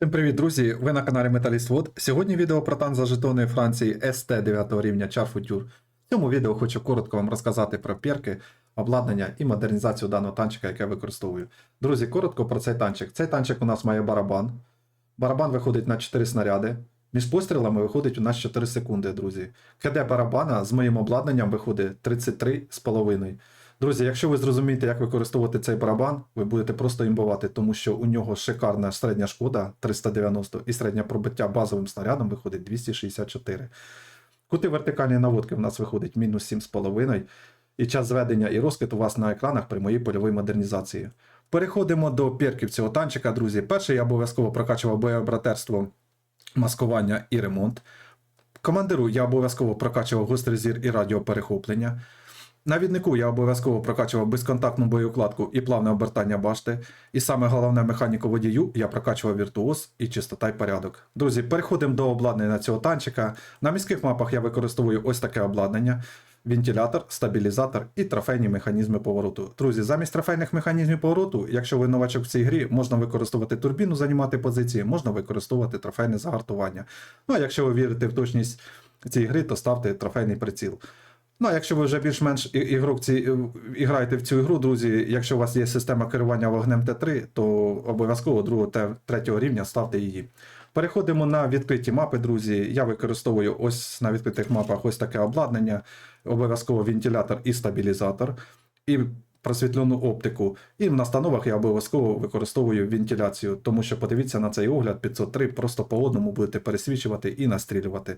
Всім привіт, друзі! Ви на каналі Металіст Вод. Сьогодні відео про танк за жетони Франції СТ 9 рівня Чарфутюр. В цьому відео хочу коротко вам розказати про перки, обладнання і модернізацію даного танчика, яке я використовую. Друзі, коротко про цей танчик. Цей танчик у нас має барабан. Барабан виходить на 4 снаряди. Між пострілами виходить у нас 4 секунди, друзі. КД барабана з моїм обладнанням виходить 33,5. Друзі, якщо ви зрозумієте, як використовувати цей барабан, ви будете просто імбувати, тому що у нього шикарна середня шкода 390 і середнє пробиття базовим снарядом виходить 264. Кути вертикальної наводки в нас виходить мінус 7,5. І час зведення і розкид у вас на екранах при моїй польовій модернізації. Переходимо до перків цього танчика, друзі. Перший я обов'язково прокачував боєбратерство, маскування і ремонт. Командиру я обов'язково прокачував гострий зір і радіоперехоплення. Навіднику я обов'язково прокачував безконтактну боєукладку і плавне обертання башти. І саме головне механіку водію я прокачував віртуоз і чистота й порядок. Друзі, переходимо до обладнання цього танчика. На міських мапах я використовую ось таке обладнання: вентилятор, стабілізатор і трофейні механізми повороту. Друзі, замість трофейних механізмів повороту, якщо ви новачок в цій грі, можна використовувати турбіну, займати позиції, можна використовувати трофейне загартування. Ну а якщо ви вірите в точність цієї гри, то ставте трофейний приціл. Ну, а якщо ви вже більш-менш і- ігрок ці, і граєте в цю ігру, друзі, якщо у вас є система керування вогнем Т3, то обов'язково другого та третього рівня ставте її. Переходимо на відкриті мапи, друзі. Я використовую ось на відкритих мапах ось таке обладнання, обов'язково вентилятор і стабілізатор, і просвітлену оптику. І в настановах я обов'язково використовую вентиляцію, тому що подивіться на цей огляд 503, просто по одному будете пересвічувати і настрілювати.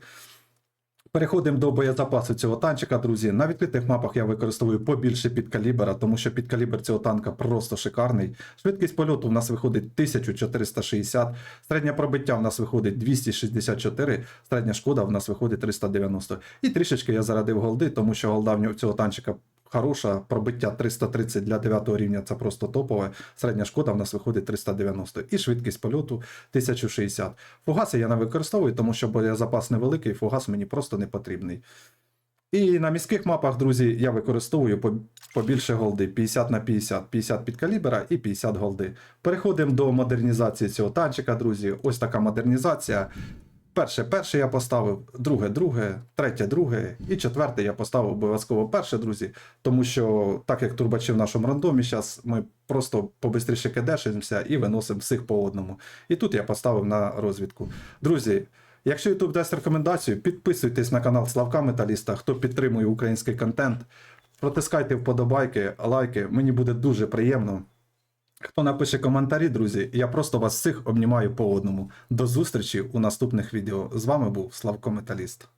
Переходимо до боєзапасу цього танчика, друзі. На відкритих мапах я використовую побільше підкалібера, тому що підкалібер цього танка просто шикарний. Швидкість польоту в нас виходить 1460, середнє пробиття в нас виходить 264, середня шкода в нас виходить 390. І трішечки я зарадив голди, тому що голда в цього танчика хороша, пробиття 330 для 9 рівня це просто топове. Середня шкода в нас виходить 390. І швидкість польоту 1060. Фугаси я не використовую, тому що боєзапас невеликий, фугас мені просто не потрібний. І на міських мапах, друзі, я використовую по- побільше голди 50 на 50, 50 під калібра і 50 голди. Переходимо до модернізації цього танчика, друзі. Ось така модернізація. Перше, перше я поставив, друге, друге, третє, друге, і четверте я поставив обов'язково перше, друзі. Тому що, так як турбачі в нашому рандомі, зараз ми просто побистріше кидешимося і виносимо всіх по одному. І тут я поставив на розвідку. Друзі, якщо YouTube дасть рекомендацію, підписуйтесь на канал Славка Металіста, хто підтримує український контент. Протискайте вподобайки, лайки, мені буде дуже приємно. Хто напише коментарі, друзі, я просто вас всіх обнімаю по одному. До зустрічі у наступних відео. З вами був Славко Металіст.